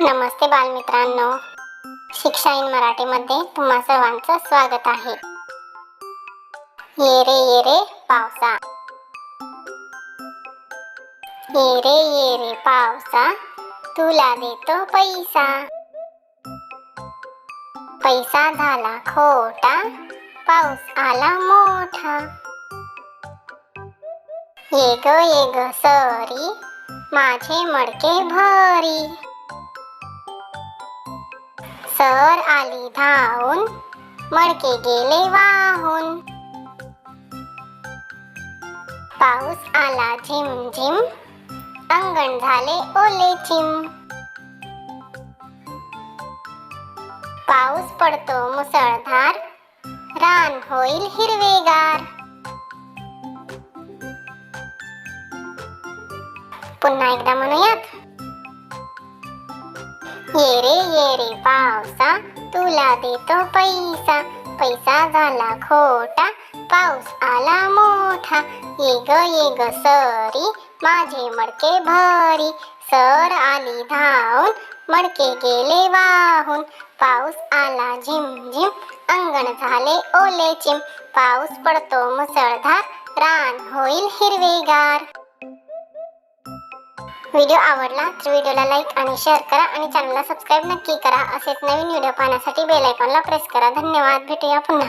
नमस्ते बालमित्रांनो. शिक्षा इन मराठीमध्ये तुम्हा सर्वांचं स्वागत आहे. येरे येरे ये रे पावसा. येरे येरे ये रे पावसा तुला देतो पैसा. पैसा झाला खोटा पाऊस आला मोठा. ये ग ये ग सरी माझे मडके भरी. सर आली धावून मडके गेले वाहून. पाऊस आला झिम झिम अंगण झाले ओले चिम पाऊस पडतो मुसळधार रान होईल हिरवेगार. पुन्हा एकदा म्हणूयात. ये रे ये रे पावसा तुला देतो पैसा. पैसा झाला खोटा पाऊस आला मोठा. ये ग ये ग सरी माझे मडके भरी. सर आली धावून मडके गेले वाहून. पाऊस आला झिम झिम अंगण झाले ओले चिम. पाऊस पडतो मुसळधार रान होईल हे व्हिडिओ आवडला तर व्हिडिओला लाईक आणि शेअर करा आणि चॅनलला सबस्क्राईब नक्की करा. असेच नवीन व्हिडिओ पाहण्यासाठी बेल आयकॉनला प्रेस करा. धन्यवाद. भेटूया पुन्हा.